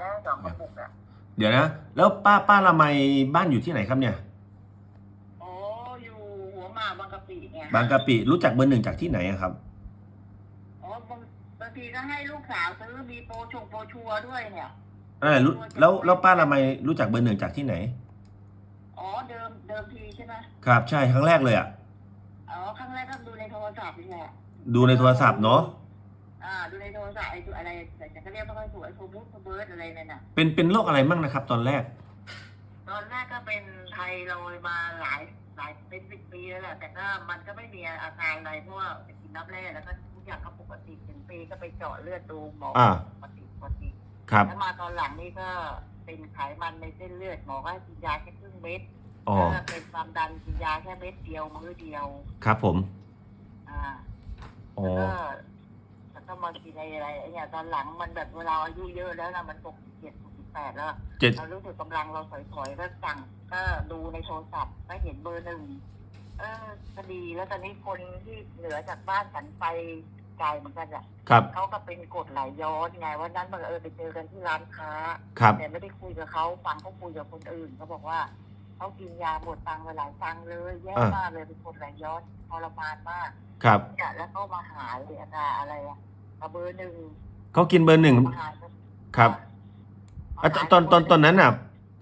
แล้วสองกระปุกอะเดี๋ยวนะ แล้วป้าป้าละไมบ้านอยู่ที่ไหนครับเนี่ยโอ้อยู่หัวหมากบางกะปิเนี่ยบางกะปิรู้จักเบอร์หนึ่งจากที่ไหนอะครับ อ๋อบางบางทีก็ให้ลูกสาวซื้อมีโปรชงโปรชัวร์ด้วยเนี่ยอ่ารู้แล้วแล้วป้าละไมรู้จักเบอร์หนึ่งจากที่ไหน อ๋อเดิมเดิมทีใช่ไหมครับใช่ครั้งแรกเลยอะอ๋อครั้งแรกก็ดูในโทรศัพท์นี่แหละดูในโทรศัพท์เนาะอ่า ดู ในโทรศัพท์ไอ้ตัวอะไรแต่จะก็เรียกว่าไอ้ตัวไอ้โฟบุ๊กเบิร์ดอะไรนั่นน่ะเป็นเป็นโรคอะไรมั่งนะครับ ตอนแรก ตอนแรกก็เป็นไทรอยด์มาหลายหลายเป็นสิบปีแล้วแหละแต่ก็มันก็ไม่มีอาการอะไรเพราะว่าไปกินน้ำแร่แล้วก็ทุกอย่างก็ปกติถึงปีก็ไปเจาะเลือดดูหมออ่า ปกติปกติครับ แล้วมาตอนหลังนี่ก็เป็นไขมันในเส้นเลือดหมอก็ให้กินยาแค่ครึ่งเม็ดอ๋อ แล้วก็เป็นความดันกินยาแค่เม็ดเดียวมื้อเดียว ครับผม อ่าอ๋อ แล้วก็แล้ว ก็มากินอะไรอะไรไอ้เนี่ยตอนหลังมันแบบเวลาอายุเยอะแล้วนะมันตกเจ็ดสิบแปดแล้วเจ็ดเรารู้สึกกำลังเราถอยๆก็สั่งก็ดูในโทรศัพท์ก็เห็นเบอร์หนึ่งเออก็ดีแล้วตอนนี้คนที่เหนือจากบ้านสันไปไกลเหมือนกันอะครับ เขาก็เป็นกฎไหลย้อนไงวันนั้นบังเออไปเจอกันที่ร้านค้าครับ แต่ไม่ได้คุยกับเขาฟังเขาคุยกับคนอื่นเขาบอกว่าเขากินยาหมดตังค์ไปหลายตังค์เลยแย่มากเลยเป็นคนไหลย้อนทรมานมากครับ เนี่ยแล้วก็มาหาเลยอาการอะไรอะ เอาเบอร์หนึ่งเขากินเบอร์หนึ่งมาหาครับอะตอนตอนตอนตอนนั้นอะ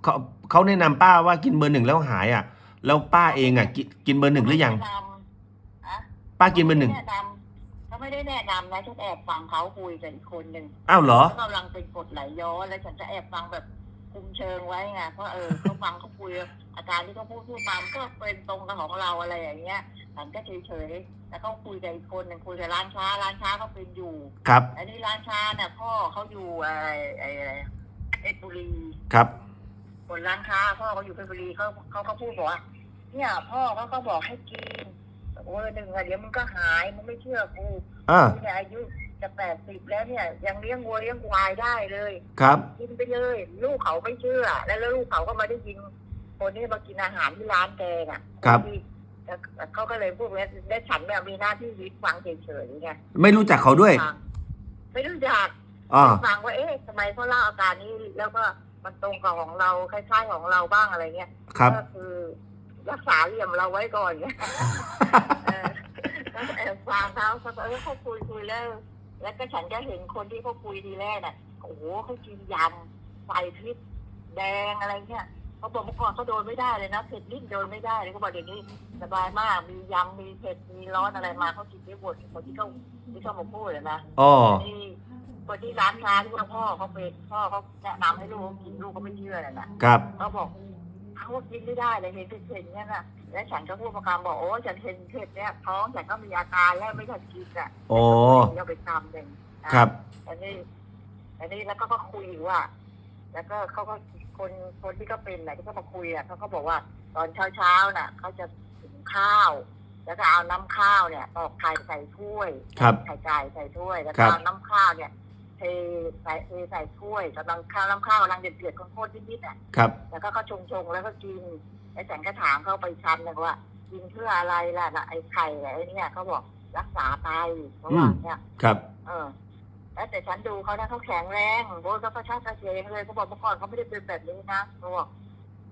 เขาเขาแนะนำป้าว่ากินเบอร์หนึ่งแล้วหายอะ แล้วป้าเองอะกินกินเบอร์หนึ่งหรือยัง แนะนำอะป้ากินเบอร์หนึ่งขาไม่ได้แนะนำเขาไม่ได้แนะนำนะฉันแอบฟังเขาคุยกับอีกคนหนึ่งอ้าวเหรอ เขากำลังเป็นกฎไหลย้อนแล้วฉันจะแอบฟังแบบคุมเชิงไว้ไงเพราะเออเขาฟังเขาคุยอาการที่เขาพูดพูดมามันก็เป็นตรงกับของเราอะไรอย่างเงี้ย ฉันก็เฉยๆแล้วเขาคุยกับอีกคนหนึ่งคุยกับร้านค้า ร้านค้าเขาเป็นอยู่ครับ อันนี้ร้านค้าเนี่ยพ่อเขาอยู่อะไรไอ้อะไรเพชรบุรีครับคนร้านค้า พ่อเขาอยู่เพชรบุรีเขาเขาก็พูดบอกว่าเนี่ย พ่อเขาก็บอกให้กินโอ้ยหนึ่งอะเดี๋ยวมึงก็หายมึงไม่เชื่อกูอ่ากูเนี่ยอายุจะแปดสิบแล้วเนี่ย ยังเลี้ยงวัวเลี้ยงควายได้เลย ครับ กินไปเลย ลูกเขาไม่เชื่อ แล้วลูกเขาก็มาได้ยินคนที่มากินอาหารที่ร้านแกน่ะครับนที่ แล้วเขาก็เลยพูดว่าได้ฉันเนี่ยมีหน้าที่วิฟังเฉยๆไงไม่รู้จักเขาด้วยฟังไม่รู้จักอ่าฟังว่าเอ๊ะทำไมเขาเล่าอาการนี้แล้วก็มันตรงกับของเราคล้ายๆของเราบ้างอะไรเงี้ยครับ ก็คือรักษาเหลี่ยมเราไว้ก่อนเงี้ยเออแล้วก็แอบฟังเขาเขาก็เออเขาคุยคุยแล้วแล้วก็ฉันก็เห็นคนที่เขาคุยทีแรกน่ะโอ้โหเขากินยำใส่พริกแดงอะไรเงี้ย เขาบอกเมื่อก่อนเขาโดนไม่ได้เลยนะเผ็ดนิดโดนไม่ได้เลยเขาบอกเดี๋ยวนี้สบายมากมียำมีเผ็ดมีร้อนอะไรมาเขากินได้หมดคนที่เขาที่เขามาพูดเลยนะอ๋อที่คนที่ร้านค้าที่ว่าพ่อเขาเป็นพ่อเขาแนะนำให้ลูกเขากินลูกเขาไม่เชื่อเลยนะครับเขาบอกเขาก็กินไม่ได้เลยเห็นเผ็ดๆเนี่ยนะแล้วฉันก็พูดประคำบอกโอ้ฉันเห็นเผ็ดเนี่ยท้องฉันก็มีอาการแล้วไม่ทันกินอะโอ้เราไปทำหนึ่งนะครับอันนี้อันนี้แล้วก็ก็คุยว่า แล้วก็เขาก็ คนคนที่เขาเป็นน่ะที่เขามาคุยอะเขาก็บอกว่าตอนเช้าเช้าๆน่ะเขาจะหุงข้าว แล้วก็เอาน้ำข้าวเนี่ยตอกไข่ใส่ถ้วยครับไข่ไก่ใส่ถ้วย แล้วครัก็บเอาน้ำข้าวเนี่ยเทใส่เทใส่ถ้วยกำลังข้าวน้ำข้าวกำลังเดือดเดือดๆข้นๆนิดๆอะ ครับ แล้วก็เขาชงชงๆแล้วก็กินแล้วฉันก็ถามเขาไปชั้นหนึงว่า กินเพื่ออะไรล่ะนะไอ้ไข่ไอ้เนี่ยเขาบอกรักษาไตเพราะว่าเนี่ย ครับ เออ แล้วแต่ฉันดูเขานะเขาแข็งแรงโบยเขาก็ชาติเฉยเลยเขาบอกเมื่อก่อนเขาไม่ได้เป็นแบบนี้นะเขาบอก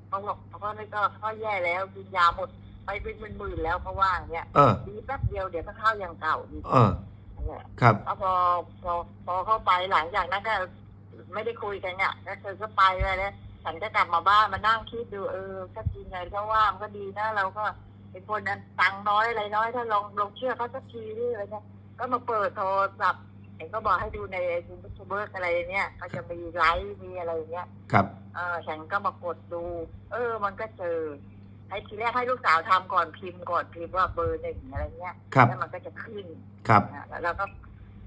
เขาบอกเขาก็ไม่ก็เขาแย่แล้วกินยาหมดไปเป็นหมื่นๆแล้วเขาว่าอย่างเงี้ยเออ ดีแป๊บเดียวเดี๋ยวก็เข้าอย่างเก่าอีกเออนั่นแหละครับ แล้วพอพอพอเข้าไปหลังจากนั้นก็ไม่ได้คุยกันเนี่ยแล้วเธอก็ไปเลยแล้วฉันก็กลับมาบ้านมานั่งคิดดูเออก็กินไงก็ว่ามันก็ดีนะเราก็เป็นคนนั้นตังค์น้อยอะไรน้อยถ้าลองลองเชื่อเขาสักทีนี่อะไรเงี้ยก็มาเปิดโทรศัพท์ เห็นก็บอกให้ดูในยูทูบเบอร์อะไรเนี่ยก็จะมีไลฟ์มีอะไรอย่างเงี้ยครับ เออฉันก็มากดดู เออ มันก็เจอให้ทีแรกให้ลูกสาวทำก่อนพิมพ์ก่อนพิมพ์ว่าเบอร์หนึ่งอะไรเงี้ยครับแล้วมันก็จะขึ้นครับนะแล้วเราก็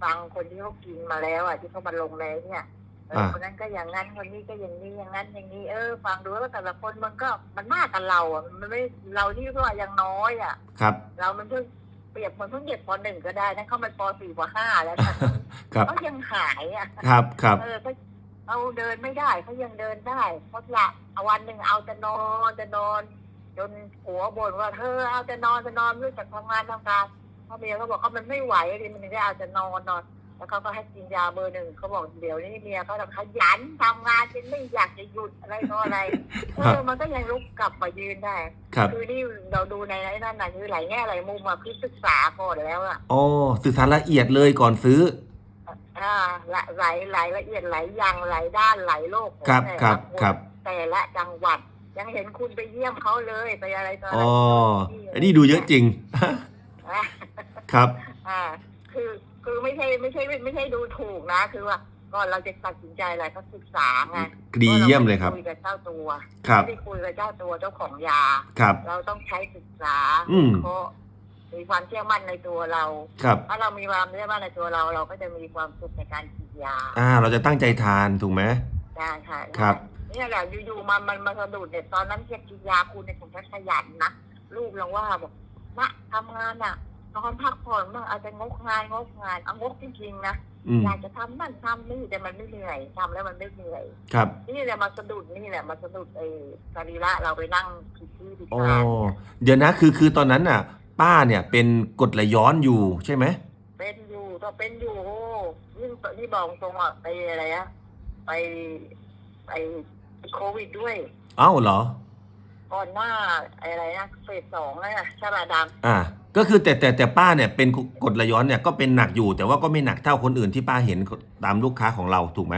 ฟังคนที่เขากินมาแล้ว อะ ที่เขามาลงแล้วเนี่ยเอออ่าคนนั้นก็อย่างนั้นคนนี้ก็อย่างนี้อย่างนั้นอย่างนี้เออฟังดูแล้วแต่ละคนมันก็มันมากกับเราอะมันไม่เราที่ก็ยังน้อยอะครับ เรามันเพิ่ง เปรียบเหมันเพิ่งเด็กปหนึ่งก็ได้นั่นเข้ามาปสี่ปห้าแล้วนะครับเขายังหายอะครับครับเออเขาเราเดินไม่ได้เขายังเดินได้เพราะละเอาวันหนึ่งเอาแต่นอนแต่นอน จนหัวบ่นว่าเธอเอาแต่นอนแต่นอนไม่รู้จักทำงานทำการพ่อเมียก็บอกเขามันไม่ไหวเลยมันถึงได้เอาแต่นอนนอน แแล้วเขาก็ให้กินยาเบอร์หนึ่งเขาบอกเดี๋ยวนี้เมียเขาต้องขยันทำงานจนไม่อยากจะหยุดอะไรก็อะไรเออมันก็ยังลุกกลับมายืนได้ครับคือนี่เราดูในไอ้นั่นน่ะคือหลายแง่หลายมุมอะคือศึกษาก่อนแล้วอะอ๋อศึกษาละเอียดเลยก่อนซื้ออ่าหลายหลายหลายละเอียดหลายอย่างหลายด้านหลายโลกของครับแต่ครัละบคนครับแต่ละจังหวัดยังเห็นคุณไปเยี่ยมเขาเลยไปอะไรต่ออะไรอ๋อที่อันนี้ดูเยอะจริงอะครับ อ่า คือ คือไม่ใช่ไม่ใช่ไม่ใช่ดูถูกนะ คือว่าก่อนเราจะตัดสินใจอะไรก็ศึกษาไงดีเยี่ยมเลยครับคุยกับเจ้าตัวครับไม่ได้คุยกับเจ้าตัวเจ้าของยาครับ เราต้องใช้ศึกษาอืมเพราะมีความเชื่อมั่นในตัวเราครับถ้าเรามีความเชื่อมั่นในตัวเรา เราก็จะมีความสุขในการฉีดยา อ่า เราจะตั้งใจทานถูกไหมใช่ค่ะครับนี่แหละอยู่ๆมันมันมาสะดุดเนี่ยตอนนั้นเรียกกินยาคุณในยผมแค่ขยันนะลูกลองว่าบอกนะทำงานอะ นอนพักผ่อนบ้างอาจจะงกงานงกงานเอางกจริงๆนะอืมอยากจะทำนั่นทำนี่แต่มันไม่เหนื่อยทำแล้วมันไม่เหนื่อย ครับนี่แหละมาสะดุดนี่แหละมาสะดุดไอ้สรีระเราไปนั่งผิดที่ผิดอ๋อทางเดี๋ยวนะคือคือตอนนั้นน่ะ ป้าเนี่ยเป็นกรดไหลย้อนอยู่ใช่ไหมเป็นอยู่ก็เป็นอยู่โอ้ยิ่งที่บอกตรงอะไปอะไรอะไปไปโควิดด้วย เอ้าเหรอ ก่อนหน้าอะไรนะเฟสสองนะใช่ป่ะดำอ่า ก็คือแต่แต่แต่ป้าเนี่ยเป็นกรดไหลย้อนเนี่ยก็เป็นหนักอยู่ แต่ว่าก็ไม่หนักเท่าคนอื่นที่ป้าเห็นตามลูกค้าของเราถูกไหม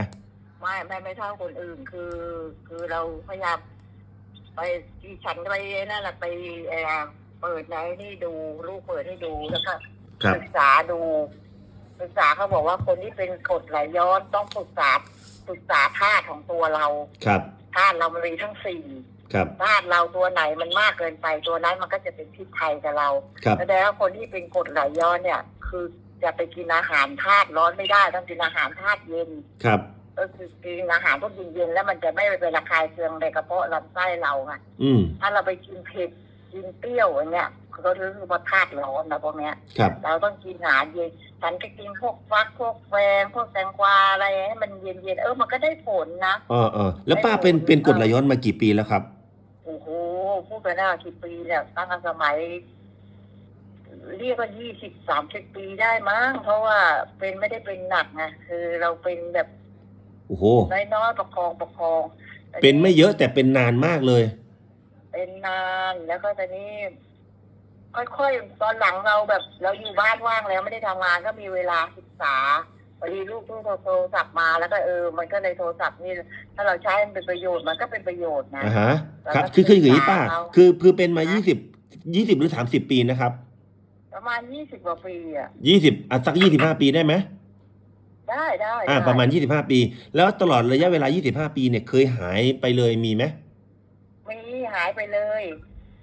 ไม่ไม่ไม่เท่าคนอื่นคือ คือเราพยายามไปดิฉันไปนั่นแหละไปเอ่อเปิดในนี่ดูลูกเปิดให้ดูแล้วก็ครับศึกษาดูศึกษาเขาบอกว่าคนที่เป็นกรดไหลย้อนต้องศึกษาศึกษาธาตุของตัวเราครับธาตุเรามันมีทั้งสี่ ครับธาตุเราตัวไหนมันมากเกินไปตัวนั้นมันก็จะเป็นพิษภัยกับเราครับแสดงว่าคนที่เป็นกรดไหลย้อนเนี่ย คือจะไปกินอาหารธาตุร้อนไม่ได้ต้องกินอาหารธาตุเย็นครับก็คือกินอาหารพวกเย็นๆแล้วมันจะไม่ไปเป็นระคายเคืองในกระเพาะลำไส้เราไงอืมถ้าเราไปกินเผ็ดกินเปรี้ยวอย่างเงี้ยก็คือว่าธาตุร้อนนะพวกเนี้ยครับเราต้องกินอาหารเย็นฉันก็กินพวกฟักพวกแฟงพวกแตงกวาอะไรให้มันเย็นๆเออมันก็ได้ผลนะเออเออแล้วป้าเป็นเป็นกรดไหลย้อนมากี่ปีแล้วครับ โอ้โหพูดไปน่ากี่ปีเนี่ยตั้งแต่สมัย เรียกว่ายี่สิบสามสิบปีได้มั้งเพราะว่าเป็นไม่ได้เป็นหนักไงคือเราเป็นแบบโอ้โหน้อยๆประคองประคอง เป็นไม่เยอะแต่เป็นนานมากเลย เป็นนานแล้วก็ตอนนี้ ค่อยๆตอนหลังเราแบบ เราอยู่บ้านว่างแล้วไม่ได้ทำงานก็มีเวลาศึกษา พอดีลูกโทรโทรศัพท์มาแล้วก็เออ มันก็เลยโทรศัพท์นี่ถ้าเราใช้มันเป็นประโยชน์มันก็เป็นประโยชน์นะอ่าฮะแล้วครับก็คือคืออย่างนี้ป้าศึกษาเอาคือคือเป็นมายี่สิบยี่สิบหรือสามสิบปีนะครับประมาณยี่สิบกว่าปีอะยี่สิบอะสักยี่สิบห้าปีได้ไหมได้ได้อ่าได้ประมาณยี่สิบห้าปี แล้วตลอดระยะเวลายี่สิบห้าปีเนี่ยเคยหายไปเลยมีไหมมีหายไปเลย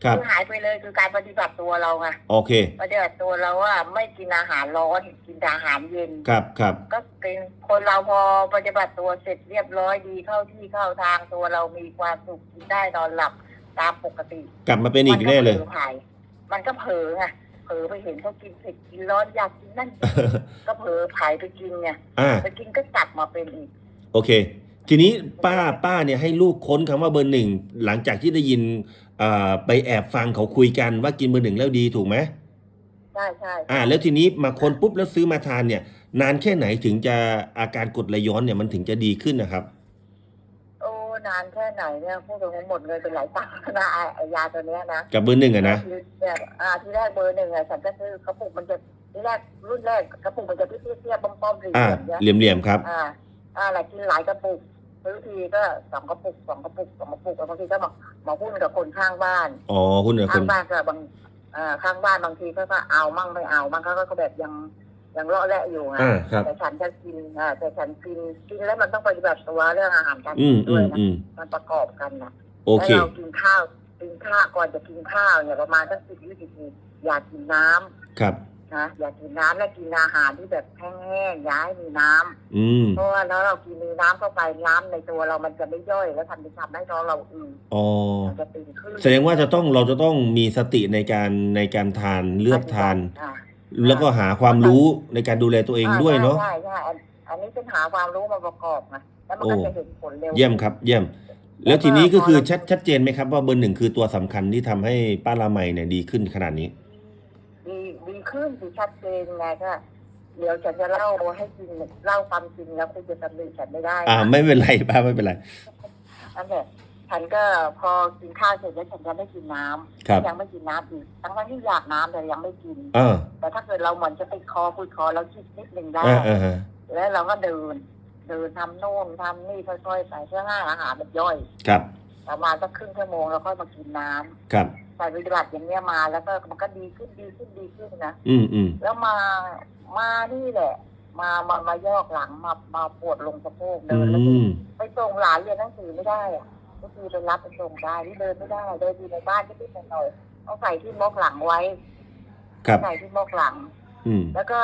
ครับอหายไปเลยคือการปฏิบัติตัวเราไงโอเค ปฏิบัติตัวเราว่าไม่กินอาหารร้อนกินแต่อาหารเย็น ครับครับก็เป็นคนเราพอปฏิบัติตัวเสร็จเรียบร้อยดีเข้าที่เข้าทางตัวเรามีความสุขกินได้นอนหลับตามปกติกลับมาเป็นอีกแน่เลย มัก็ผอผายมันก็เผลอไงเผลอไปเห็นเขากินเผ็ดกินร้อนอยากกินนั่น ก็เผลอผายไปกินไงอ่า ไปกินก็กลับมาเป็นอีก โอเค ทีนี้ป้าป้าเนี่ยให้ลูกค้นคำว่าเบอร์หนึ่งหลังจากที่ได้ยินอ่า ไปแอบฟังเขาคุยกันว่ากินเบอร์หนึ่งแล้วดีถูกไหมใช่ใช่อ่า แล้วทีนี้มาค้นปุ๊บแล้วซื้อมาทานเนี่ย นานแค่ไหนถึงจะอาการกรดไหลย้อนเนี่ยมันถึงจะดีขึ้นนะครับโอ้นานแค่ไหนเนี่ยพูดตรงๆหมดเงินเป็นหลายตังค์นะไอ้ไอ้ยาตัวเนี้ยนะกับเบอร์หนึ่งอะนะคือแบบอ่าที่แรกเบอร์หนึ่งอะฉันก็ซื้อกระปุกมันจะที่แรกรุ่นแรกกระปุกมันจะเตี้ยๆป้อมๆเหลี่อ่ายมๆเนี่ยเหลี่ยมๆครับอ่าอ่าหลายกินหลายกระปุก ซื้อทีก็สองกระปุกสองกระปุกสองกระปุกแล้วบางทีก็มามาหุ้นกับคนข้างบ้านอ๋อคุณเหรอคุข้าณงบ้านก็บางอ่าข้างบ้านบางทีก็ก็เอามั่งไม่เอามั่งเขาก็แบบยังยังเลาะแหละอยู่ไงอ่าครับ แต่ฉันจะกินอ่าแต่ฉันกินกินแล้วมันต้องปฏิบัติตัวเรื่องอาหารการอืกิมนอืด้วยมนะอืมมันประกอบกันนะ โอเค แล้วเรากินข้าวกินข้าวก่อนจะกินข้าวเนี่ยประมาณสักสิบยี่สิบนาทีอย่ากินน้ำครับ นะอย่ากินน้ำและกินอาหารที่แบบแห้งๆอย่าให้มีน้ำอืมเพราะว่าแล้วเรากินมีน้ำเข้าไปน้ำในตัวเรามันจะไม่ย่อย แล้วทำให้ทำให้ท้องเราอืดอ๋อ มันจะตื่นขึ้นแสดงว่าจะต้องเราจะต้องมีสติในการในการทานเลือกทาน อ่ แล้วก็หาความรู้ในการดูแลตัวเองด้วยเนาะ ใช่ใช่ใช่อันอันนี้เป็นหาความรู้มาประกอบไงแล้วมันก็โอ้ จะเห็นผลเร็ว เยี่ยมครับ เยี่ยม แล้วทีนี้ก็คือชัดชัดเจนไหมครับว่าเบอร์หนึ่งคือตัวสำคัญที่ทำให้ป้าละไมเนี่ยดีขึ้นขนาดนี้ดีดี ขึ้นดีชัดเจนไงก็เดี๋ยวฉันจะเล่าให้จริงเล่าความจริงแล้วคุณจะตำหนิฉันไม่ได้นะอ่าไม่เป็นไรป้าไม่เป็นไรนั่นแหละฉันก็พอกินข้าวเสร็จแล้วฉันจะไม่กินน้ำครับยังไม่กินน้ำอีกทั้งๆที่อยากน้ำแต่ยังไม่กินอ่าแต่ถ้าเกิดเราเหมือนจะติดคอพูดคอเราคิดนิดหนึ่งได้อ่าอ่าฮะแล้วเราก็เดิน เดินทำโน่นทำนี่ค่อยๆไปเพื่อให้อาหารมันย่อย ครับประมาณสักครึ่งชั่วโมงแล้วค่อยมากินน้ำครับ ใส่ปฏิบัติอย่างเนี้ยมา แล้วก็มันก็ดีขึ้นดีขึ้นดีขึ้นนะอืมอืมแล้วมามานี่แหละ มามามายอกหลังมามาปวดลงสะโพกเดิอืนแล้วก็มไปส่งหลานเรียนหนังสือไม่ได้อะก็คือไปรับไปส่งได้ที่เดินไม่ได้เดินอยู่ในบ้านนิดๆหน่อยๆเอาใส่ที่มอกหลังไว้ครับ ใส่ที่มอกหลัง อืมแล้วก็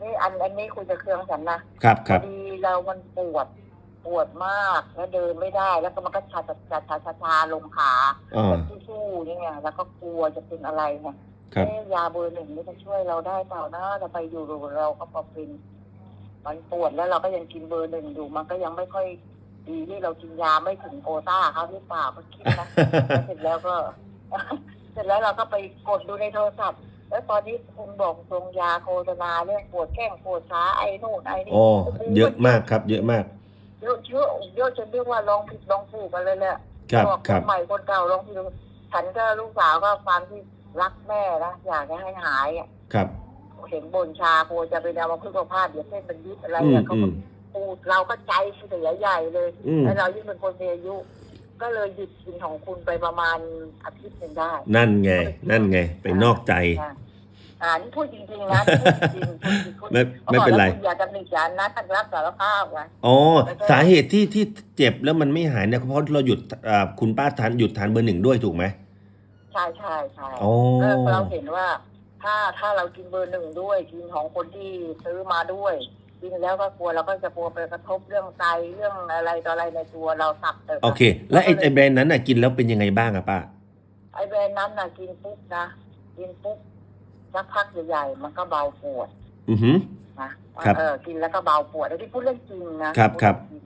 นี่อันอันนี้คุยกับเครื่องฉันนะครับครัพบอดีเรามันปวด ปวดมากแล้วเดินไม่ได้ แล้วก็มันก็ชาชาชาชาชาชาลงขาอ่าแบบสู้ๆนี่ไงแล้วก็กลัวจะเป็นอะไรไงครับ เอ๊ะยาเบอร์หนึ่งนี่จะช่วยเราได้เปล่านะเราไปอยู่เราก็พอเป็นมันปวดแล้วเราก็ยังกินเบอร์หนึ่งอยู่มันก็ยังไม่ค่อยดีที่เรากินยาไม่ถึงโอต้าเขาหรือเปล่าก็คิดนะ แล้วเสร็จแล้วก็ เสร็จแล้วเราก็ไปกดดูในโทรศัพท์ แล้วตอนนี้คุณบอกทรงยาโฆษณาเรื่องปวดแข้งปวดขาไอ้นู่นไอ้นี่โอ้เยอะมากครับ เยอะมากเยอะ เยอะเยอะจนเรียกว่าลองผิดลองถูกกันเลยแหละครับบอกครับนใหม่คนเก่าลองผิดลองถูกฉันก็ลูกสาวก็ความที่รักแม่นะอยากจะให้หายอะครับ เห็นบนชาโคจะเป็นเอามาพึ่งพลาดเดี๋ยวเส้นมันยึดอะไรอืมเนี่ยเขาอืก็มปูดเราก็ใจเสียใหญ่เลยอืม แล้วเรายิ่งเป็นคนมีอายุ ก็เลยหยุดกินของคุณไปประมาณอาทิตย์หนึ่งได้ นั่นไง นั่นไง ไปนอกใจ อ่า อ่านี่พูดจริงๆนะพูดจริงพูดจริงพูดจริงไม่ไม่เป็นไรพาะว่าคุณอย่าตำหนิฉันนะท่านรับสารภาพไว้ อ๋อสาเหตุที่ที่เจ็บแล้วมันไม่หายเนี่ยเพราะเราหยุดอ่าคุณป้าทานหยุดทานเบอร์หนึ่งด้วยถูกไหมใช่ใช่ใช่อ๋อ ก็เราเห็นว่าถ้าถ้าเรากินเบอร์หนึ่งด้วยกินของคนที่ซื้อมาด้วยกินแล้วก็กลัวเราก็จะกลัวไปกระทบเรื่องไตเรื่องอะไรต่ออะไรในตัวเราตับเติบโอเค แล้วไอ้ไอ้แบรนด์นั้นน่ะกินแล้วเป็นยังไงบ้างอะป้า ไอแบรนด์นั้นน่ะกินปุ๊บนะกินปุ๊บ สักพักใหญ่ๆมันก็เบาปวดอือหือ นะครับ เออกินแล้วก็เบาปวดไอ้ที่พูดเรื่องจริงนะครับครับพูดเองจริง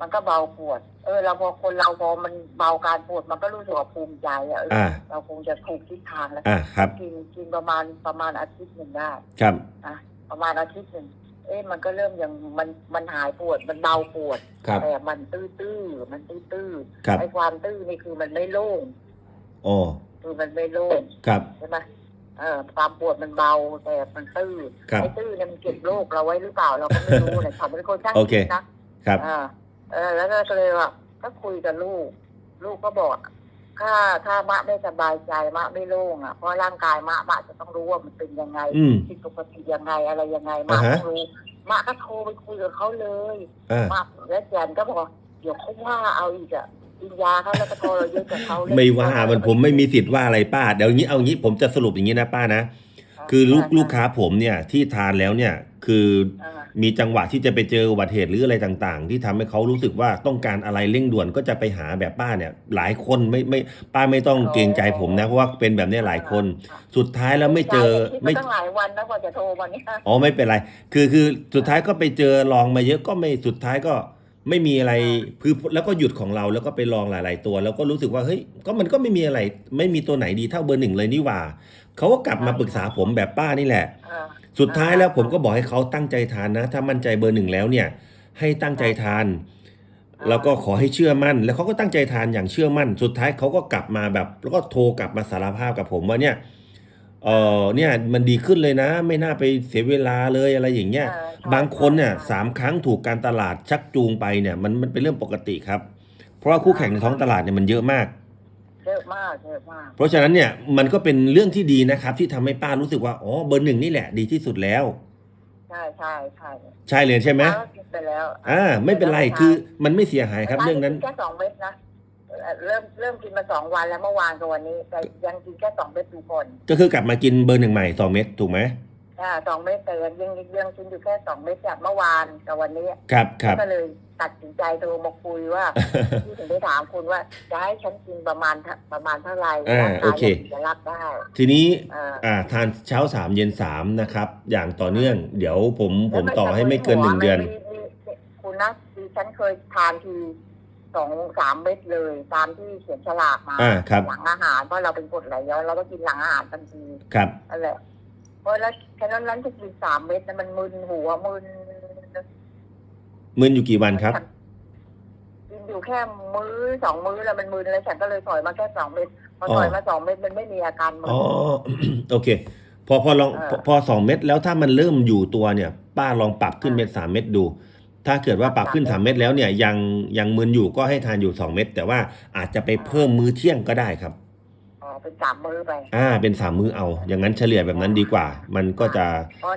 มันก็เบาปวด เออเราพอคนเราพอมันเบาการปวดมันก็รู้สึกว่าภูมิใจอะเอออ่า เราคงจะถูกทิศทางแล้วอ่าครับ กินกินประมาณประมาณอาทิตย์หนึ่งได้ ครับประมาณอาทิตย์หนึ่ง เอ๊ะมันก็เริ่มยังมันมันหายปวด มันเบาปวด ครับ แต่มันตื้อๆมันตื้อครับๆไอ้ความตื้อนี่คือมันไม่โล่งอ๋อคือมันไม่โล่งครับ ใช่ไหม เออความปวดมันเบาแต่มันตื้อครับไอ้ตื้อเนี่ยมันเก็บโรคเราไว้หรือเปล่าเราก็ไม่รู้นะฉันเป็นคนช่างโอเค คิดนะครับ อ่าเออแล้วก็เลยว่าก็คุยกับลูก ลูกก็บอกถ้าถ้ามะไม่สบายใจมะไม่โล่งอะเพราะร่างกายมะมะจะต้องรู้ว่ามันเป็นยังไงอืม ผิดปกติยังไงอะไรยังไงมะอ่าฮะ ต้องรู้มะก็โทรไปคุยกับเขาเลย อ่ามะแล้วแจนก็บอกเดี๋ยวเขาว่าเอาอีกอะ กินยาเขาแล้วก็โทรเราเยอะกับเขาเลยไม่ว่ามันผมไม่มีสิทธิ์ว่าอะไรป้าเดี๋ยวงี้เอางี้ผมจะสรุปอย่างนี้นะป้านะคือลูกลูกค้าผมเนี่ยที่ทานแล้วเนี่ยคืออ่ามีจังหวะที่จะไปเจออุบัติเหตุหรืออะไรต่างๆ ที่ทำให้เขารู้สึกว่าต้องการอะไรเร่งด่วนก็จะไปหาแบบป้าเนี่ย หลายคนไม่ไม่ป้าไม่ต้องเกรงใจผมนะเพราะว่าเป็นแบบเนี้ยหลายคน สุดท้ายแล้วไม่เจอคิดไม่มาตั้งหลายวันนะกว่าจะโทรมาเนี่ยอ๋อไม่เป็นไร คือคือสุดท้ายก็ไปเจอลองมาเยอะก็ไม่สุดท้ายก็ ไม่มีอะไรคือแล้วก็หยุดของเราแล้วก็ไปลองหลาย ๆ ตัว แล้วก็รู้สึกว่าเฮ้ยก็มันก็ไม่มีอะไร ไม่มีตัวไหนดีเท่าเบอร์หนึ่งเลยนี่หว่าเขาก็กลับมาปรึกษาผมแบบป้านี่แหละเออสุดท้ายแล้วผมก็บอกให้เขาตั้งใจทานนะ ถ้ามั่นใจเบอร์หนึ่งแล้วเนี่ย ให้ตั้งใจทาน แล้วก็ขอให้เชื่อมั่น แล้วเขาก็ตั้งใจทานอย่างเชื่อมั่น สุดท้ายเขาก็กลับมาแบบ แล้วก็โทรกลับมาสารภาพกับผมว่าเนี่ย เออเนี่ยมันดีขึ้นเลยนะ ไม่น่าไปเสียเวลาเลยอะไรอย่างเงี้ย เออใช่บางคนเนี่ยใช่สามครั้งถูกการตลาดชักจูงไปเนี่ยมันมันเป็นเรื่องปกติครับ เพราะว่าคู่แข่งในท้องตลาดเนี่ยมันเยอะมาก เยอะมากเยอะมาก เพราะฉะนั้นเนี่ยมันก็เป็นเรื่องที่ดีนะครับ ที่ทำให้ป้ารู้สึกว่าอ๋อเบอร์หนึ่งนี่แหละดีที่สุดแล้ว ใช่ใช่ใช่ใช่เลยใช่ไหมเช้ากินไปแล้วอ่าไม่เป็นไรคือมันไม่เสียหายครับเรื่องนั้น กินแค่สองเม็ดนะ เอ่อเริ่มเริ่มกินมาสองวันแล้วเมื่อวานกับวันนี้แต่ยังกินแค่สองเม็ดทุกคนก็คือกลับมากินเบอร์หนึ่งใหม่สองเม็ดถูกไหมอ่าสองเม็ดแต่ยังยังยังกินอยู่แค่สองเม็ดจากเมื่อวานกับวันนี้ครับครับก็เลยตัดสินใจโทรมาคุยว่าที่ถึงได้ถามคุณว่าจะให้ฉันกินประมาณเท่าประมาณเท่าไหร่อ่าร่างโอกายเคถึงจะรับได้ ทีนี้อ่าอ่าทานเช้าสามเย็นสามนะครับ อย่างต่อเนื่อง เดี๋ยวผมผมแล้วต่อให้ไม่เกินหนึ่งเดือนมีมีมีคุณนะดิฉันเคยทานที สองสามเม็ดเลย ตามที่เขียนฉลากมา อ่าครับ หลังอาหารเพราะเราเป็นกรดไหลย้อนเราก็กินหลังอาหารทันทีครับ นั่นแหละเพราะแล้วแค่นั้นนั้นจะกินสามเม็ดนะมันมึนหัวมึนมึนอยู่กี่วันครับ กินอยู่แค่มื้อสองมื้อแล้วมันมึนแล้วฉันก็เลยถอยมาแค่สองเม็ดพออ๋อถอยมาสองเม็ดมันไม่มีอาการมึน อ๋อ โอเค พอพอลองเออพอพอสองเม็ดแล้วถ้ามันเริ่มอยู่ตัวเนี่ย ป้าลองปรับขึ้นอ่าเม็ดสามเม็ดดู ถ้าเกิดว่าปรับขึ้นสาสามมเม็เม็ดดแล้วเนี่ยยังยังมึนอยู่ก็ให้ทานอยู่สองเม็ดแต่ว่าอาจจะไปเพิ่มมื้อเที่ยงก็ได้ครับอ๋อเป็นสามมื้อไปอ่าเป็นสามมื้อเอา อย่างนั้นเฉลี่ยแบบนั้นดีกว่า มันก็จะเพราะ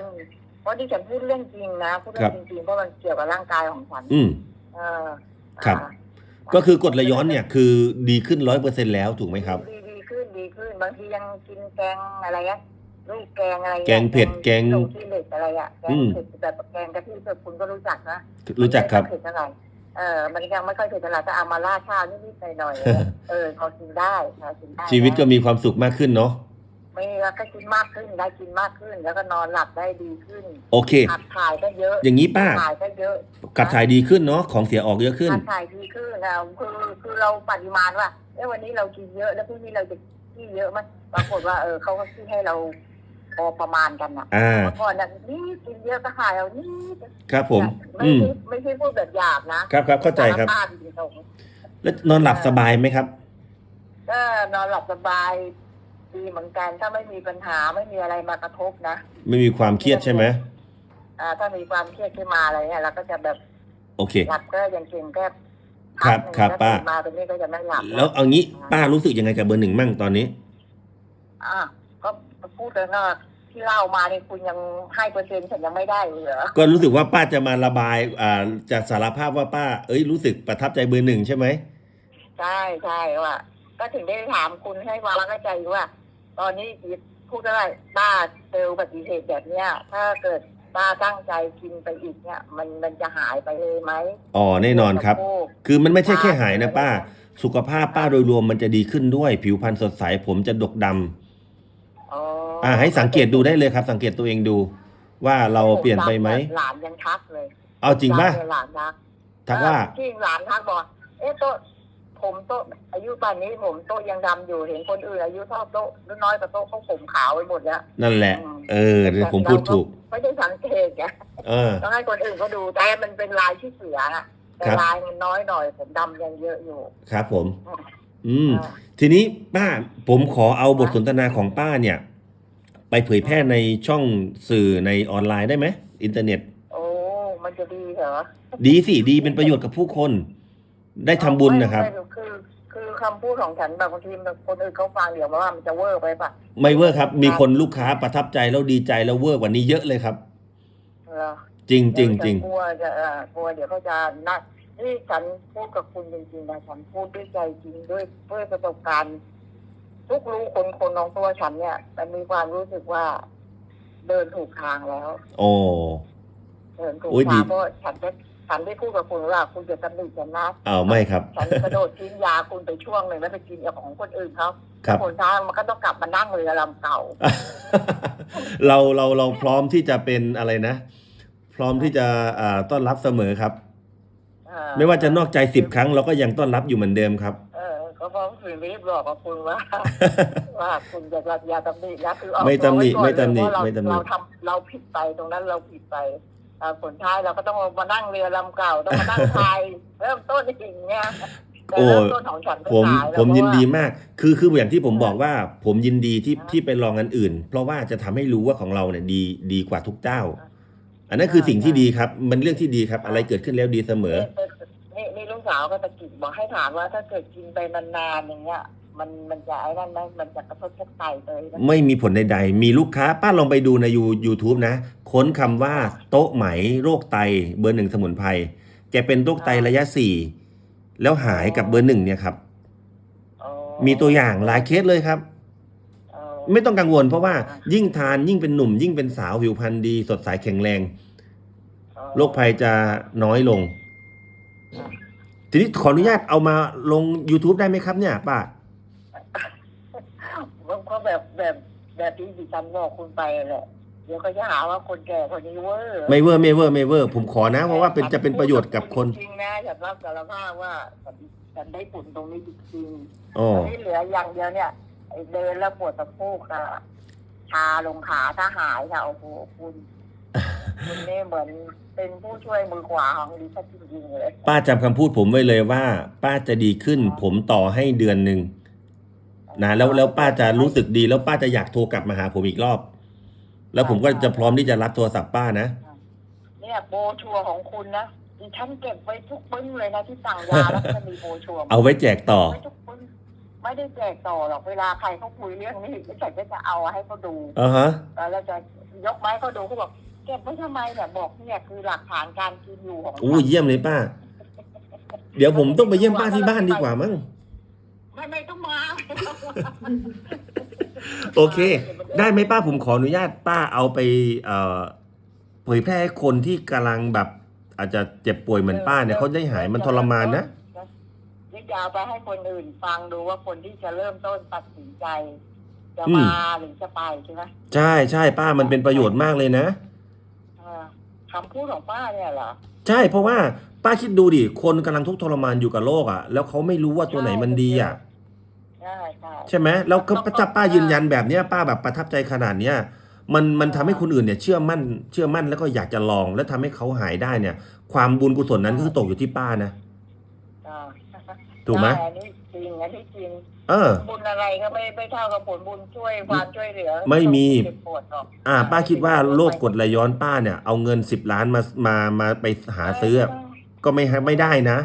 เพราะที่ฉันพูดเรื่องจริงนะพูดเรื่องจริงๆเพราะมันเกี่ยวกับร่างกายของฉันอืมเออครับอ่าก็คือกรดไหลย้อนเนี่ยคือดีขึ้นร้อยเปอร์เซ็นแล้วถูกไหมครับดีดีขึ้นดีขึ้นบางทียังกินแกงอะไรอะ ลูกแกงอะไรอะแกงเผ็ดแกงลูที่เหล็กอะไรอะแกอืงม เผ็ดแบบแกงกะทิเผ็ดคุณก็รู้จักนะรู้จักครับ ไม่อยเผ็ดเท่าไหร่เออมันยังไม่ค่อยเผ็ดเท่าไหร่ก็เอามาล่าดข้าวนิดๆหน่อยๆเนี่ยเออพอกินได้พอกินได้ชีวิตก็มีความสุขมากขึ้นเนาะไม่ว่าก็กินมากขึ้นได้กินมากขึ้น แล้วก็นอนหลับได้ดีขึ้นโอเค ขับถ่ายก็เยอะอย่างนี้ป้าถ่ายก็เยอะ กับถ่ายดีขึ้นเนาะของเสียออกเยอะขึ้นขับถ่ายดีขึ้นนะคือคือเราปริมาณว่าเอ้วันนี้เรากินเยอะแล้วพรุ่งนี้เราจะขี้เยอะไหมปรากฏว่าเออเขาก็ขี้ให้เรา พอประมาณกันอะอ่า เมื่อก่อนน่ะนี่กินเยอะก็ถ่ายเอานี่ครับผม ไม่อืม ใช่ไม่ใช่พูดแบบหยาบนะครับครับเข้าใจครับ สภาพจริงๆแล้วนอนหลับสบายไหมครับก็นอนหลับสบายดีเหมือนกันถ้าไม่มีปัญหาไม่มีอะไรมากระทบนะไม่มีความเครียดใช่ไหมอ่าถ้ามีความเครียดขึ้นมาอะไรเนี่ยเราก็จะแบบโอเค หลับก็ยังเก่งแค่ครับพักหนึ่งครับแล้วป้าตื่นมาตรงนี้ก็จะไม่หลับแล้วเอางี้ป้ารู้สึกยังไงกับเบอร์หนึ่งมั่งตอนนี้ อ่าก็ พูดเลยว่าที่เล่ามาเนี่ยคุณยังให้เปอร์เซ็นต์ฉันยังไม่ได้เลยเหรอก็รู้สึกว่าป้าจะมาระบายอ่าจะสารภาพว่าป้า เอ้ยรู้สึกประทับใจเบอร์หนึ่งใช่ไหมใช่ใช่ว่าก็ถึงได้ถามคุณให้วางเข้าใจว่า ตอนนี้พูดได้ป้าเจออุบัติเหตุแบบเนี้ย ถ้าเกิดป้าตั้งใจกินไปอีกเนี่ยมันมันจะหายไปเลยไหมอ๋อแน่นอนครับสะโพกคือมันไม่ใช่แค่หายนะป้า สุขภาพป้าโดยรวมมันจะดีขึ้นด้วย ผิวพรรณสดใสผมจะดกดำอ๋อ อ่าให้สังเกตดูได้เลยครับ สังเกตตัวเองดู ว่าเราเปลี่ยนไปไหมหลานยังทักเลย เอาจริงป่ะหลานทักทักว่าที่หลานทักบอกเอ๊ะโต๊ะผมโต๊ะอายุป่านนี้ผมโต๊ะยังดำอยู่เห็นคนอื่นอายุเท่าโต๊ะหรือน้อยกว่าโต๊ะเขาผมขาวไปหมดแล้วนั่นแหละ เออเดี๋ยวผมพูดถูกไม่ได้สังเกตไงเออต้องให้คนอื่นเขาดูแต่มันเป็นลายที่เสืออะแต่ครับลายมันน้อยหน่อย ผมดำยังเยอะอยู่ ครับผม อืมอืมอ่าทีนี้ป้าผมขอเอาบทสนทนาของป้าเนี่ย ไปเผยแพร่ในช่องสื่อในออนไลน์ได้ไหมอินเทอร์เน็ต โอ้ มันจะดีเหรอดีสิดีเป็นประโยชน์กับผู้คน ได้ทำบุญนะครับ ไม่ไม่คือคือคำพูดของฉันแบบบางทีมันคนอื่นเขาฟังเดี๋ยวว่ามันจะเวอร์ไปปะไม่เวอร์ครับ มีคนลูกค้าประทับใจแล้วดีใจแล้วเวอร์กว่านี้เยอะเลยครับ เหรอจริงจริงจริงกลัวจะเอ่อกลัวเดี๋ยวเขาจะน่านี่ฉันพูดกับคุณจริงๆนะฉันพูดด้วยใจจริงด้วยด้วยประสบการณ์ ทุกรู้คนคนของตัวฉันเนี่ย มันมีความรู้สึกว่า เดินถูกทางแล้ว โอ้ เดินถูกโอ้ยดี ทางเพราะฉันจะฉันได้พูดกับคุณว่าคุณจะตำหนิฉันนะเอาวไม่ครับ ฉันกระโดดทิ้งยาคุณไปช่วงหนึ่งแล้วไปกินกับของคนอื่นเขาครับ ผลทางมันก็ต้องกลับมานั่งเรือลำเก่า เราเราเราพร้อมที่จะเป็นอะไรนะ พร้อมที่จะอ่าต้อนรับเสมอครับ เออไม่ว่าจะนอกใจสิบครั้งเราก็ยังต้อนรับอยู่เหมือนเดิมครับ เออก็เพราะคุณรีบบอกกับคุณว่า ว่าคุณจะรับยาตำหนินะคือเอาไม่ตำหนิตัวว้ก่อไม่ตำหนิเลยว่าเราไม่ตำหนิเราทำเราผิดไปตรงนั้นเราผิดไปเอ่อผลท้ายเราก็ต้องมานั่งเรือลำเก่าต้องมานั่งพายเริ่มต้นอย่างเงี้ยแต่โอ้เริ่มต้นของฉันก็ผมขายแล้วผมยินดีเพราะว่มาก คือคืออย่างที่ผมบอกว่า ผมยินดีที่อ่าที่ไปลองอันอื่น เพราะว่าจะทำให้รู้ว่าของเราเนี่ยดีดีกว่าทุกเจ้าอ่าอันนั้นคืออ่าสิ่งที่ดีครับ มันเรื่องที่ดีครับอ่าอะไรเกิดขึ้นแล้วดีเสมอ นี่นี่ลูกสาวก็ตะกิดบอกให้ถามว่าถ้าเกิดกินไปนานๆอย่างเงี้ย มันมันจะไอ้นั่นไหมมันจะกระทบกับไตเลยนะไม่มีผลใดๆ มีลูกค้าป้าลองไปดูในยูยูทูบนะ ค้นคำว่าโต๊ะไหมโรคไตเบอร์หนึ่งสมุนไพรแกเป็นโรคไตระยะสี่แล้วหายกับเบอร์หนึ่งเนี่ยครับ อ๋อมีตัวอย่างหลายเคสเลยครับเออไม่ต้องกังวลเพราะว่ายิ่งทานยิ่งเป็นหนุ่ม ยิ่งเป็นสาวผิวพรรณดี สดใสแข็งแรง อ๋อโรคภัยจะน้อยลง ทีนี้ขออนุญาตเอามาลง YouTube ได้ไหมครับเนี่ยป้ามันก็แบบแบบแบบที่ดิฉันบอกคุณไปแหละเดี๋ยวเขาจะหาว่าคนแก่คนนี้เวอร์ไม่เวอร์ไม่เวอร์ไม่เวอร์ผมขอนะ เพราะว่าเป็นจะเป็นประโยชน์กับคนจริงๆนะฉันรับสารภาพว่าฉันฉันได้ผลตรงนี้จริงอ๋อๆที่เหลืออย่างเดียวเนี่ยไอ้เดินแล้วปวดสะโพกอะชาลงขาถ้าหายนะโอ้โหคุณ คุณนี่เหมือนเป็นผู้ช่วยมือขวาของดิฉันจริงๆเลยป้าจำคำพูดผมไว้เลยว่า ป้าจะดีขึ้น ผมต่อให้เดือนหนึ่งนะแล้วแล้วป้าจะรู้สึกดีแล้วป้าจะอยากโทรกลับมาหาผมอีกรอบ แล้วผมก็จะพร้อมที่จะรับโทรศัพท์ป้านะ เนี่ยโบชัวร์ของคุณนะดิฉันเก็บไว้ทุกปึ้งเลยนะที่สั่งยาแล้วจะมีโบชัวร์เอาไว้แจกต่อ ไว้ทุกปึ้งไม่ได้แจกต่อหรอกเวลาใครเขาคุยเรื่องนี้ดิฉันก็จะเอาให้เขาดู อ่าฮะ แล้วจะยกไม้เขาดูเขาบอก เก็บไว้ทำไมเนี่ยบอกเนี่ยคือหลักฐานการกินอยู่ของอู้เยี่ยมเลยป้า เดี๋ยวผมต้องไปเยี่ยมป้าที่บ้านดีกว่ามั้งไม่ไม่ต้องมาโอเค ได้ไหมป้าผมขออนุญาตป้าเอาไปเอ่อเผยแพร่ให้คนที่กำลังแบบ อาจจะเจ็บป่วยเหมือนป้าเนี่ยเขาได้หายมันทรมานนะนี่จะเอาไปให้คนอื่นฟังดูว่าคนที่จะเริ่มต้นตัดสินใจ จะอืมมาหรือจะไปใช่ไหมใช่ใช่ป้ามันเป็นประโยชน์มากเลยนะอ่า คำพูดของป้าเนี่ยเหรอใช่เพราะว่าป้าคิดดูดิคนกำลังทุกข์ทรมานอยู่กับโรคอะ แล้วเขาไม่รู้ว่าตัวไหนมันดีอะ ใช่ใช่ใช่ไหมแล้วก็ถ้าป้ายืนยันแบบเนี้ยป้าแบบประทับใจขนาดเนี้ยมันมันทำให้คนอื่นเนี่ยเชื่อมั่นเชื่อมั่นแล้วก็อยากจะลอง แล้วทำให้เขาหายได้เนี่ย ความบุญกุศลนั้นก็คือตกอยู่ที่ป้านะอ่าถูกไหมด้อันนี้ จริงอันนี้จริงเออ บุญอะไรก็ไม่ไม่เท่ากับผลบุญช่วยความช่วยเหลือไม่มี เจ็บปวดหรอกอ่า ป้าคิดว่าโรคกรดไหลย้อนป้าเนี่ย เอาเงินสิบล้านมามามาไปหาซื้ออะก็ไม่ให้ไม่ได้นะ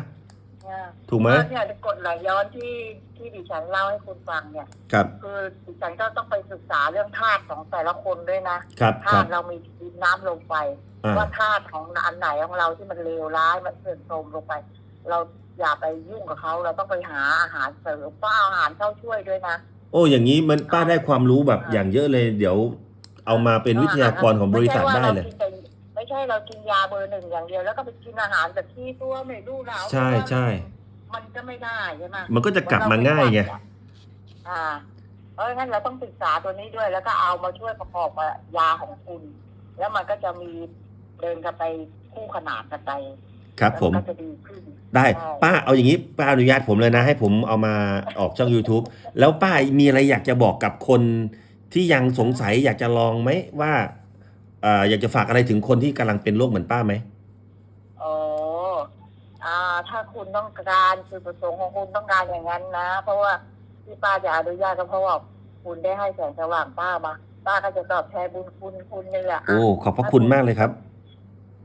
อ่าถูกไหมเนี่ยกดไหลย้อนที่ที่ดิฉันเล่าให้คุณฟังเนี่ย ครับ คือดิฉันก็ต้องไปศึกษาเรื่องธาตุของแต่ละคนด้วยนะครับคธารับตุเรามีดินน้ำลมไฟ อ่าว่าธาตุของอันไหนของเราที่มันเลวร้ายมันเสื่อมโทรมลงไป เรา อย่าไปยุ่งกับเขาเราต้องไปหาอาหารเสริมป้าอาหารเข้าช่วยด้วยนะโอ้ อย่างนี้มันป้าได้ความรู้แบบอย่างเยอะเลย เดี๋ยวเอามาเป็นวิทยากรของบริษัทได้เลย ไม่ใช่ว่ารากินแต่ไม่ใช่เรากินยาเบอร์หนึ่งอย่างเดียวแล้วก็ไปกินอาหาร แบบที่ตัวไม่รู้เราใช่ใช่มันก็ไม่ได้ใช่ไหมมันก็จะกลับมาง่ายไงอ่าเพราะงั้นเราต้องศึกษาตัวนี้ด้วย แล้วก็เอามาช่วยประกอบกับยาของคุณ แล้วมันก็จะมีเดินกันไปคู่ขนานกันไป ครับผม แล้วนก็จะดีขึ้น ได้ ใช่ ป้าเอาอย่างนี้ป้าอนุญาตผมเลยนะ ให้ผมเอามาออกช่อง YouTube แล้วป้ามีอะไรอยากจะบอกกับคนที่ยังสงสัยอยากจะลองไหมว่าเอ่ออยากจะฝากอะไรถึงคนที่กำลังเป็นโรคเหมือนป้าไหม อ๋ออ่า ถ้าคุณต้องการคือประสงค์ของคุณต้องการอย่างนั้นนะ เพราะว่าที่ป้าจะอนุญาตก็เพราะว่าคุณได้ให้แสงสว่างป้ามา ป้าก็จะตอบแทนบุญคุณคุณนี่แหละโอ้ขอบพระคุณมากเลยครับ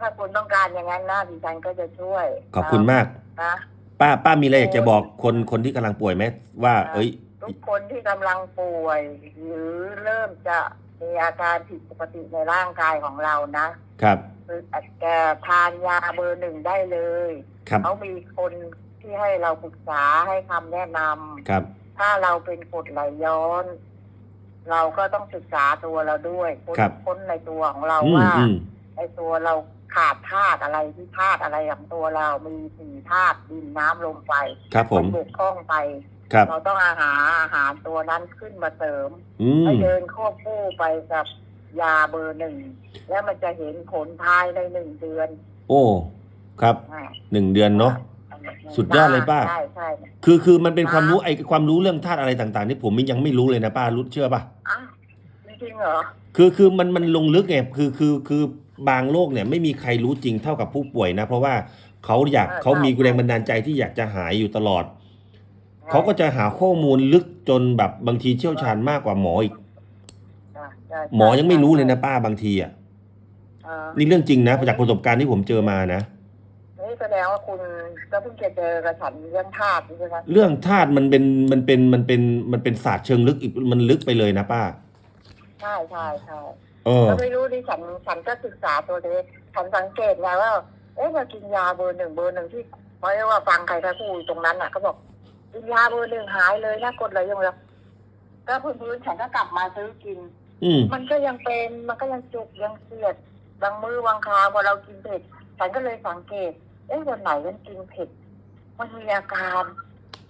ถ้าคุณต้องการอย่างนั้นนะดิฉันก็จะช่วยขอบคุณมาก นะ ป้าป้ามีอะไรอยากจะบอกคนคนที่กำลังป่วยไหมว่า เอ้ย ทุกคนที่กำลังป่วย หรือเริ่มจะมีอาการผิดปกติในร่างกายของเรานะครับ คืออาจจะทานยาเบอร์หนึ่งได้เลยครับเขามีคนที่ให้เราปรึกษาให้คำแนะนำครับถ้าเราเป็นกรดไหลย้อน เราก็ต้องศึกษาตัวเราด้วยค้นครับค้นในตัวของเราอืมว่า อืมในตัวเรา ขาดธาตุอะไรที่ธาตุอะไรของตัวเรา มีสี่ธาตุดินน้ำลมไฟครับผมนบกพร่องไป ครับ เราต้องอาหารอาหารตัวนั้นขึ้นมาเสริมอืมให้เดินควบคู่ไปกับยาเบอร์หนึ่ง แล้วมันจะเห็นผลภายในหนึ่งเดือนโอ้ ครับอ่าหนึ่งเดือนเนาะ สุดยอดเลยป้า ใช่ใช่ คือคือมันเป็นครับความรู้ไอ้ความรู้เรื่องธาตุอะไรต่างๆที่ผมยังไม่รู้เลยนะป้ารู้เชื่อป่ะ อ้าว จริงๆเหรอ คือคือมันมันลงลึกไงคือคือคือบางโรคเนี่ยไม่มีใครรู้จริงเท่ากับผู้ป่วยนะ เพราะว่าเขาอยากใช่เขามีใช่แรงบันดาลใจที่อยากจะหายอยู่ตลอด เขาก็จะหาข้อมูลลึกจนแบบบางทีเชี่ยวชาญมากกว่าหมออีกใช่ใช่หมอยังไม่รู้เลยนะป้าบางทีอะเออนี่เรื่องจริงนะจากประสบการณ์ที่ผมเจอมานะนี่แสดงว่าคุณก็เพิ่งจะเจอกับฉันเรื่องธาตุใช่ไหมเรื่องธาตุมันเป็นมันเป็นมันเป็นมันเป็นศาสตร์เชิงลึกอีกมันลึกไปเลยนะป้า ใช่ใช่ใช่เออ ก็ไม่รู้ดิฉันฉันก็ศึกษาตัวเองฉันสังเกตไงว่าเอ๊ะมากินยาเบอร์หนึ่งเบอร์หนึ่งที่เพราะว่าฟังใครก็พูดตรงนั้นอะเขาบอกกินยาเบอร์หนึ่งหายเลยนะกดเลยยังเลยก็พื้นๆฉันก็กลับมาซื้อกิน อืม มันก็ยังเป็นมันก็ยังจุกยังเสียดบางมือบางคราวพอเรากินเผ็ดฉันก็เลยสังเกต เอ๊ะวันไหนมันกินเผ็ดมันมีอาการ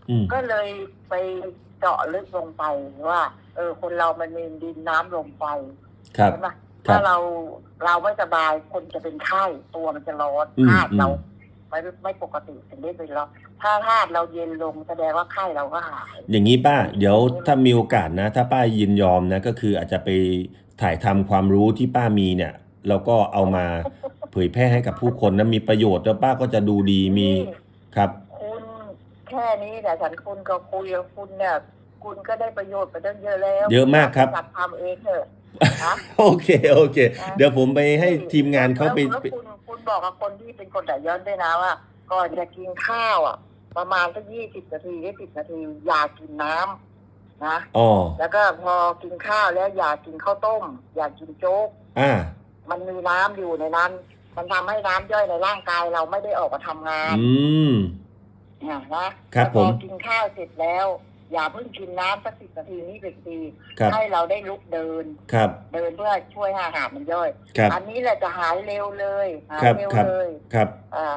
อืม ก็เลยไปเจาะลึกลงไปว่าเออคนเรามันมีดินน้ำลมไฟครับ ใช่ไหมครับถ้าเราเราไม่สบายคนจะเป็นไข้ตัวมันจะร้อนอืมธาตุอืมเราไม่ไม่ปกติถึงได้เป็นร้อนพถ้าธาตุเราเย็นลงแสดงว่าไข้เราก็หาย อย่างนี้ป้า เดี๋ยวถ้ามีโอกาสนะ ถ้าป้ายินยอมนะก็คืออาจจะไปถ่ายทำความรู้ที่ป้ามีเนี่ยแล้วก็เอามาเผยแพร่ให้กับผู้คนนะมีประโยชน์แล้วป้าก็จะดูดีมีครับ คุณแค่นี้แต่ฉันคุณก็คุยกับคุณเนี่ย คุณก็ได้ประโยชน์ไปตั้งเยอะแล้วเยอะมากครับ จัดทำเองเถอะนะโอเคโอเค เดี๋ยวผมไปให้ทีมงานเขาไปแล้วแล้วคุณคุณบอกกับคนที่เป็นคนแต่ย้อนด้วยนะว่าก่อนจะกินข้าวอะ ประมาณสักยี่สิบนาทีได้สิบนาที อย่ากินน้ำนะอ๋อแล้วก็พอกินข้าวแล้วอย่ากินข้าวต้ม อย่ากินโจ๊กอ่ามันมีน้ำอยู่ในนั้น มันทำให้น้ำย่อยในร่างกายเราไม่ได้ออกมาทำงาน อืมเนี่ยนะครับผมแล้วพอกินข้าวเสร็จแล้ว อย่าเพิ่งกินน้ำสักสิบนาทีนี่เป็นดีครับให้เราได้ลุกเดิน ครับ เดินเพื่อช่วยให้อาหารมันย่อย ครับอันนี้แหละจะหายเร็วเลยหายครับเร็วครับ เลยครับ อ่า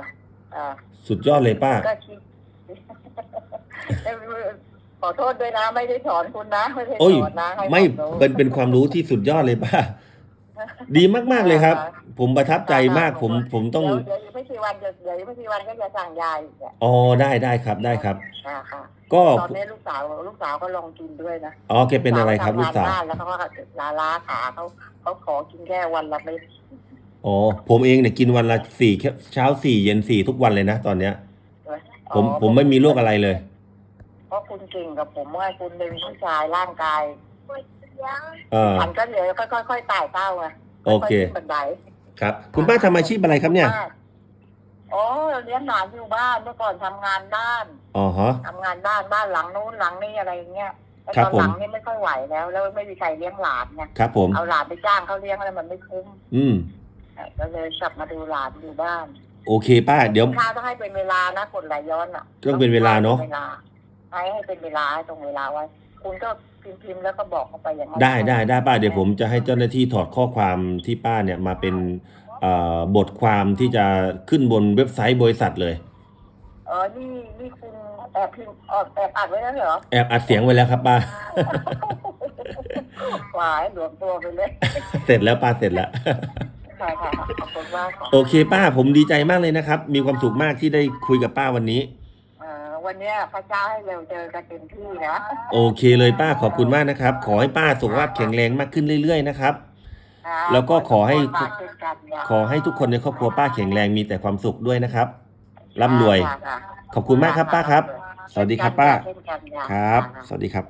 อ่าสุดยอดเลยป้า ก็คิด ขอโทษด้วยนะ ไม่ได้สอนคุณนะไม่ได้โอ้ย สอนนะให้ไม่ความรู้ เป็นเป็นความรู้ที่สุดยอดเลยป้า ดีมากๆเลยครับ ผมประทับใจมากผมผมต้อง เดี๋ยวเดี๋ยวอีก ไม่กี่วันเดี๋ยวเดี๋ยวอีกไม่กี่วันก็จะสั่งยาอีกอะอ๋อได้ได้ครับได้ครับ อ่าค่ะก็ ตอนนี้ลูกสาวลูกสาวก็ลองกินด้วยนะอ๋อแกเป็นอะไรครับลูกสาวทำงนบ้นแล้วเขาก็ลาลาขาเขาเขาขอกินแค่วันละเม็ดอ๋อผมเองเนี่ยกินวันละสี่แค่เช้าสี่เย็นสี่ทุกวันเลยนะตอนเนี้ย ผมอ๋อผมไม่มีโรคอะไรเลย เพราะคุณเก่งกับผมว่าคุณเป็นผู้ชายร่างกายเออ มันก็เดี๋ยวค่อยๆไต่เต้าไงโอเค ยๆขึ้นบันไดครับ คุณป้าทำอาชีพอะไรครับเนี่ย อ๋อเลี้ยงหลานอยู่บ้านเมื่อก่อนทำงานบ้านอ๋อฮะ ทำงานบ้านบ้านหลังนู้นหลังนี้อะไรอย่างเงี้ยแล้วครับตอนหลังผมนี่ไม่ค่อยไหวแล้ว แล้วไม่มีใครเลี้ยงหลานไงครับผม เอาหลานไปจ้างเขาเลี้ยงแล้วมันไม่คุ้มอืมก็เลยกลับมาดูหลานอยู่บ้านโอเคป้า เดี๋ยว ข้าวต้องให้เป็นเวลานะกดไหลย้อนอะต้องเป็นเวลาเนอะให้ให้เป็นเวลาให้ตรงเวลาไว้คุณก็พิมพ์พิมพ์แล้วก็บอกเขาไปอย่างนั้นได้ได้ได้ป้าเดี๋ยวผมจะให้เจ้าหน้าที่ถอดข้อความที่ป้าเนี่ยมาเป็นเอ่อ บทความที่จะขึ้นบนเว็บไซต์บริษัทเลย เออนี่นี่คุณแอบพิมพ์แอบแอบอัดไว้แล้วเหรอ แอบอัดเสียงไว้แล้วครับป้า หวายหลวมตัวไปเลย เสร็จแล้วป้าเสร็จแล้ว ค่ะค่ะขอบคุณมากค่ะโอเคป้าผมดีใจมากเลยนะครับ มีความสุขมากที่ได้คุยกับป้าวันนี้ เอ่อวันเนี้ยพระเจ้าให้เราเจอกันเต็มที่นะ โอเคเลยป้าขอบคุณมากนะครับ ขอให้ป้าสุขภาพแข็งแรงมากขึ้นเรื่อยๆนะครับ แล้วก็ขอให้ขอให้ทุกคนมาเช่นกันนะขอให้ทุกคนในครอบครัวป้าแข็งแรงมีแต่ความสุขด้วยนะครับร่ำรวยค่ะค่ะขอบคุณมากครับป้าครับ สวัสดีครับป้าเช่นกันค่ะครับ สวัสดีครับ